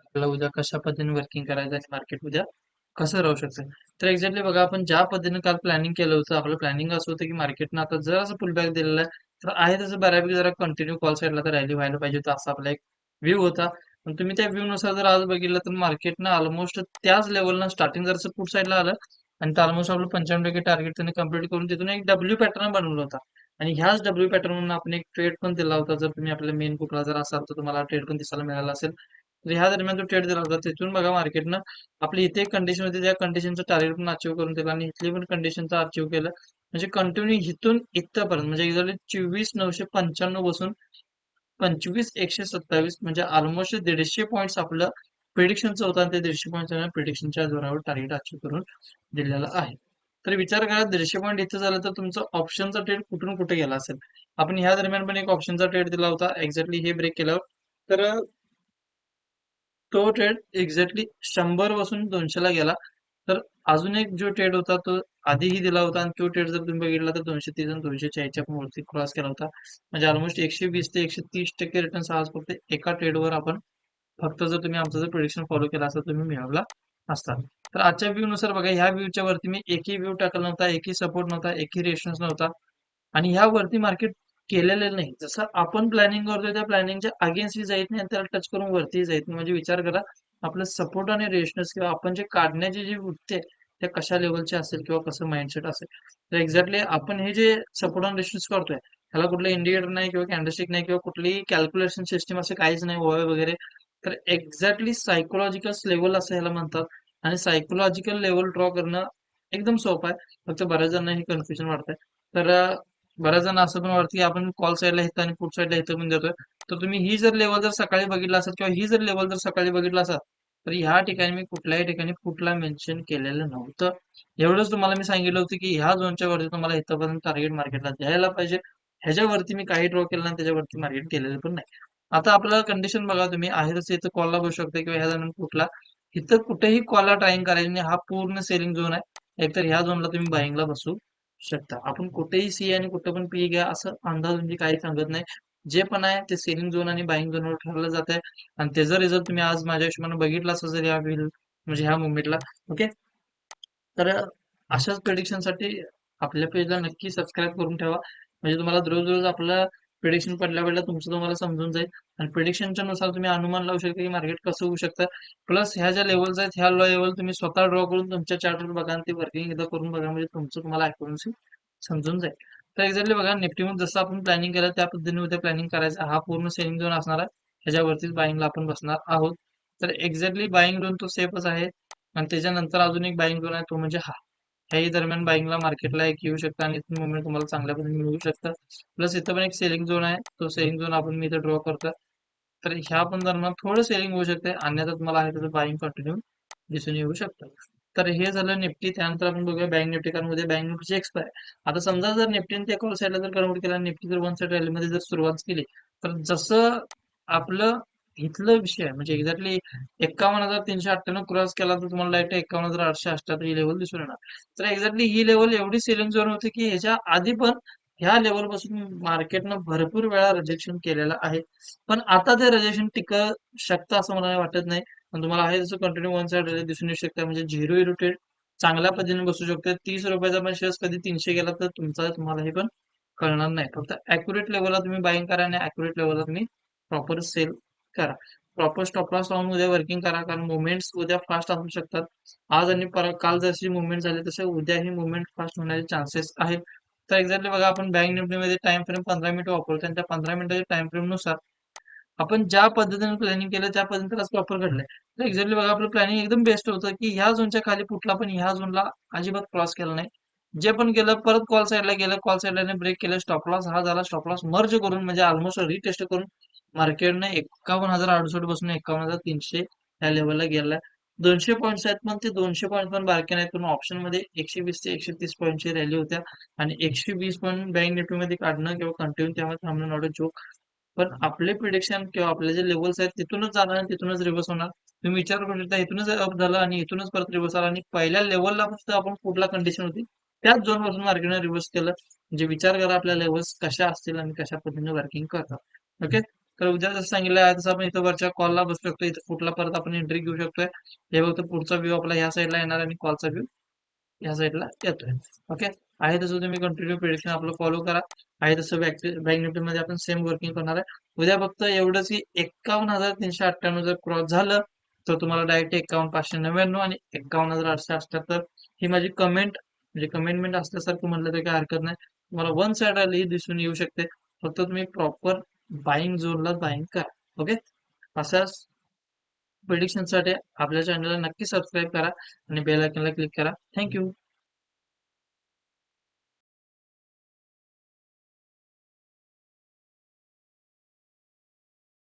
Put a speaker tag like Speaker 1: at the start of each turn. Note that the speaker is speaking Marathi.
Speaker 1: आपल्याला उद्या कशा पद्धतीने वर्किंग करायचं आणि मार्केट उद्या कसं राहू शकतं? तर एक्झॅक्टली बघा आपण ज्या पद्धतीने काल प्लॅनिंग केलं होतं आपलं प्लॅनिंग असं होतं की मार्केटनं आता जर असं पुलबॅक दिलेलं आहे तर आहे तसं बऱ्यापैकी जरा कंटिन्यू कॉल साईडला तर रॅली व्हायला पाहिजे होता असा आपला एक व्ह्यू होता. पण तुम्ही त्या व्ह्यूनुसार जर आज बघितलं तर मार्केटनं ऑलमोस्ट त्याच लेवलनं स्टार्टिंग जर पुढ साईडला आलं आणि ऑलमोस्ट आपलं पंच्याण्णव टक्के टार्गेट त्यांनी कंप्लीट करून तिथून एक डब्ल्यू पॅटर्न बनवला होता. आणि ह्याच डब्ल्यू पॅटर्न म्हणून आपण एक ट्रेड पण दिला होता. जर तुम्ही आपल्या मेन बुकला जर असाल तर तुम्हाला ट्रेड पण दिसायला मिळाला असेल. तर ह्या दरम्यान जो ट्रेड दिला होता तिथून बघा मार्केटनं आपली इथे कंडिशन होती. त्या कंडिशनचं टार्गेट पण अचीव्ह करून दिलं आणि इथली पण कंडिशनचं अचीव्ह केलं. म्हणजे कंटिन्यू इथून इथपर्यंत म्हणजे एक्झॅक्टली चोवीस नऊशे पंच्याण्णव बसून पंचवीस एकशे सत्तावीस म्हणजे ऑलमोस्ट दीडशे पॉईंट्स आपलं प्रिडिक्शनचं होतं आणि ते दीडशे पॉईंट प्रिडिक्शनच्या जोरावर टार्गेट अचीव करून दिलेलं आहे. तर विचार करा दीडशे पॉईंट झालं तर तुमचं ऑप्शनचा ट्रेड कुठून कुठे गेला असेल? आपण ह्या दरम्यान पण एक ऑप्शनचा ट्रेड दिला होता एक्झॅक्टली हे ब्रेक केल्यावर. तर तो ट्रेड एक्झॅक्टली शंभरपासून दोनशेला गेला. तर अजून एक जो ट्रेड होता तो आधीही दिला होता आणि तो ट्रेड जर तुम्ही बघितला तर दोनशे तीस आणि दोनशे चाळीसच्या पण वरती क्रॉस केला होता. म्हणजे ऑलमोस्ट एकशे वीस ते एकशे तीस टक्के रिटर्न आज फक्त एका ट्रेडवर आपण फक्त जर तुम्ही आमचं जर प्रोडिक्शन फॉलो केला असता तुम्ही मिळवला. असतात. तर आजच्या व्ह्यू नुसार बघा ह्या व्ह्यूच्या वरती मी एकही व्ह्यू टाकला नव्हता एकही सपोर्ट नव्हता एकही रेशन्स नव्हता. आणि ह्या वरती मार्केट केलेलं नाही. जसं आपण प्लॅनिंग करतोय त्या प्लॅनिंगच्या अगेन्स्टही जायत नाही आणि त्याला टच करून वरती जायत नाही. म्हणजे विचार करा आपलं सपोर्ट आणि रेशनस किंवा आपण जे काढण्याची जी वृत्ती आहे त्या कशा लेवलचे असेल किंवा कसं माइंडसेट असेल. तर एक्झॅक्टली आपण हे जे सपोर्ट आणि रेशनस करतोय ह्याला कुठलं इंडिकेटर नाही किंवा कॅन्डस्टिक नाही किंवा कुठलीही कॅल्क्युलेशन सिस्टीम असं काहीच नाही ओवे वगैरे तर एक्झॅक्टली सायकोलॉजिकल लेवल असं ह्याला म्हणतात. आणि सायकोलॉजिकल लेवल ड्रॉ करणं एकदम सोपं आहे. फक्त बऱ्याच जणांना हे कन्फ्युजन वाटतंय. तर बऱ्याच जण असं पण वाटतं की आपण कॉल साईडला येतो आणि पुढ साईडला हिथं पण देतोय तर तुम्ही ही जर लेवल जर सकाळी बघितला असाल किंवा ही जर लेवल जर सकाळी बघितला असाल तर ह्या ठिकाणी मी कुठल्याही ठिकाणी कुठला मेन्शन केलेलं नव्हतं. एवढंच तुम्हाला मी सांगितलं होतं की ह्या झोनच्या वरती तुम्हाला इथंपर्यंत टार्गेट मार्केटला द्यायला पाहिजे. ह्याच्यावरती मी काही ड्रॉ केलं नाही त्याच्यावरती मार्केट केलेलं पण नाही. आता आपल्याला कंडिशन बघा तुम्ही. आहे तसं इथं कॉलला बसू शकता किंवा ह्या दरम्यान कुठला. इथं कुठेही कॉलला ट्राईंग करायची नाही. हा पूर्ण सेलिंग झोन आहे. एकतर ह्या झोनला तुम्ही बाईंगला बसू शकता. आपण कुठेही सी आणि कुठे पण पी घ्या असं अंदाज म्हणजे काही सांगत नाही. जे पण आहे ते सेलिंग झोन आणि बाईंग झोनवर ठरवलं जात आहे. आणि त्याचा रिझल्ट तुम्ही आज माझ्या हिशोबाने बघितला असं जर या म्हणजे ह्या मुवमेंटला ओके तर अशाच प्रेडिक्शनसाठी आपल्या पेजला नक्की सबस्क्राईब करून ठेवा. म्हणजे तुम्हाला रोज रोज आपलं प्रिडिक्शन पडल्या पडल्या तुमचं तुम्हाला समजून जाईल. आणि प्रिडिक्शनच्या नुसार तुम्ही अनुमान लावू शकता की मार्केट कसं होऊ शकतं. प्लस ह्या ज्या लेवल्स आहेत ह्या लेवल तुम्ही स्वतः ड्रॉ करून तुमच्या चार्टवर बघा आणि ते वर्किंग एकदा करून बघा म्हणजे तुमचं तुम्हाला अॅक्युरन्सी समजून जाईल. तर एक्झॅक्टली बघा निफ्टीमध्ये जसं आपण प्लॅनिंग केलं त्या पद्धतीने उद्या प्लॅनिंग करायचं. हा पूर्ण सेलिंग झोन असणार आहे. ह्याच्यावरतीच बाईंगला आपण बसणार आहोत. तर एक्झॅक्टली बाईंग झोन तो सेफच आहे. आणि त्याच्यानंतर अजून एक बाईंग झोन आहे तो म्हणजे हा. ह्याही दरम्यान बाईंगला मार्केटला एक येऊ शकतं आणि इथून मुवमेंट तुम्हाला चांगल्या पद्धतीने मिळू शकतं. प्लस इथं पण एक सेलिंग झोन आहे. तो सेलिंग झोन आपण मी इथं ड्रॉ करतो तर ह्या पण दरम्यान थोडं सेलिंग होऊ शकते अन्यथा तुम्हाला आहे त्याचं बाईंग कंटिन्यू दिसून येऊ शकतं. तर हे झालं निफ्टी. त्यानंतर आपण बघूया बँक निफ्टी कारण मध्ये बँक निफ्टीची एक्सपायर आता समजा जर निफ्टीने त्या कॉल साईडला जर कन्वर्ट केला निफ्टी जर वन साईड रॅलीमध्ये जर सुरुवात केली तर जसं आपलं इथलं विषय म्हणजे एक्झॅक्टली एक्कावन्न हजार तीनशे अठ्ठ्याण्णव क्रॉस केला तर तुम्हाला डायरेक्ट एक्कावन्न हजार आठशे अठ्ठ्याहत्तर ही लेवल दिसून येणार. तर एक्झॅक्टली ही लेवल एवढी सेलिंग झोन होती की ह्याच्या आधी पण ह्या लेवलपासून मार्केटनं भरपूर वेळा रिजेक्शन केलेलं आहे. पण आता ते रिजेक्शन टिक शकतं असं मला वाटत नाही. पण तुम्हाला आहे जसं कंटिन्यू वन साइड दिसून येऊ शकतं. म्हणजे झिरो इरोटेड चांगल्या पद्धतीने बसू शकते. तीस रुपयाचा पण शेअर्स कधी तीनशे गेला तर तुमचा तुम्हाला हे पण कळणार नाही. फक्त अॅक्युरेट लेवलला तुम्ही बाईंग करा आणि अॅक्युरेट लेवलला तुम्ही प्रॉपर सेल करा. प्रॉपर स्टॉप लॉस लावून उद्या वर्किंग करा कारण मुवमेंट्स उद्या फास्ट असू शकतात. आज आणि परत काल जशी मुवमेंट झाली तसे उद्याही मुवमेंट फास्ट होण्याचे चान्सेस आहेत. तर एक्झॅक्टली बघा आपण बँक निफ्टीमध्ये टाइम फ्रेम पंधरा मिनिट वापरतो आणि त्या पंधरा मिनिटाच्या टाइम फ्रेमनुसार आपण ज्या पद्धतीने प्लॅनिंग केलं त्या पद्धतीने प्रॉपर घडलंय. तर एक्झॅक्टली बघा आपलं प्लॅनिंग एकदम बेस्ट होतं की ह्या झोनच्या खाली कुठला पण ह्या झोनला अजिबात क्रॉस केला नाही. जे पण केलं परत कॉल साईडला गेलं कॉल साईडला ब्रेक केलं स्टॉप लॉस हा झाला. स्टॉप लॉस मर्ज करून म्हणजे ऑलमोस्ट रिटेस्ट करून मार्केटने एकावन्न हजार अडुसष्टपासून एक्कावन्न हजार तीनशे या लेवलला गेलाय. दोनशे पॉईंट्स आहेत पण ते दोनशे पॉईंट पण बारके नाहीत पण ऑप्शनमध्ये एकशे वीस ते एकशे तीस पॉईंटची रॅली होत्या. आणि एकशे वीस पॉईंट बँक निफ्टी मध्ये काढणं किंवा कंटिन्यू त्यामध्ये थांबणं नॉट जोक पण आपले प्रिडिक्शन किंवा आपले जे लेवल्स आहेत तिथूनच जाणार आणि तिथूनच रिव्हर्स होणार. तुम्ही विचार करू शकता इथूनच अप झालं आणि इथूनच परत रिव्हर्स आला. आणि पहिल्या लेवलला फक्त आपण कुठला कंडिशन होती त्याच झोनपासून मार्केटने रिव्हर्स केलं. म्हणजे विचार करा आपल्या लेवल्स कशा असतील आणि कशा पद्धतीने वर्किंग करतात. ओके तर उद्या जसं सांगितलं आहे तसं आपण इथं वरच्या कॉलला बसू शकतो. इथं कुठला परत आपण एंट्री घेऊ शकतोय. हे बघतो पुढचा व्ह्यू आपला ह्या साईडला येणार आणि कॉलचा व्ह्यू ह्या साईडला येतोय. ओके आहे तसं तुम्ही कंटिन्यू प्रिडिक्शन आपलं फॉलो करा. आहे तसं बँक बँक निफ्टीमध्ये आपण सेम वर्किंग करणार आहे. उद्या फक्त एवढंच की एक्कावन्न हजार तीनशे अठ्ठ्याण्णव जर क्रॉस झालं तर तुम्हाला डायरेक्ट एक्कावन्न पाचशे नव्याण्णव आणि एक्कावन्न हजार आठशे अठ्ठ्याहत्तर ही माझी कमेंट म्हणजे कमेंटमेंट असल्यासारखं म्हटलं तरी काही हरकत नाही. तुम्हाला वन साइड रॅली दिसून येऊ शकते. फक्त तुम्ही प्रॉपर बाईंग झोनला बाईंग करा. ओके अशाच प्रिडिक्शनसाठी आपल्या चॅनलला नक्की सबस्क्राईब करा आणि बेल आयकनला क्लिक करा. Thank you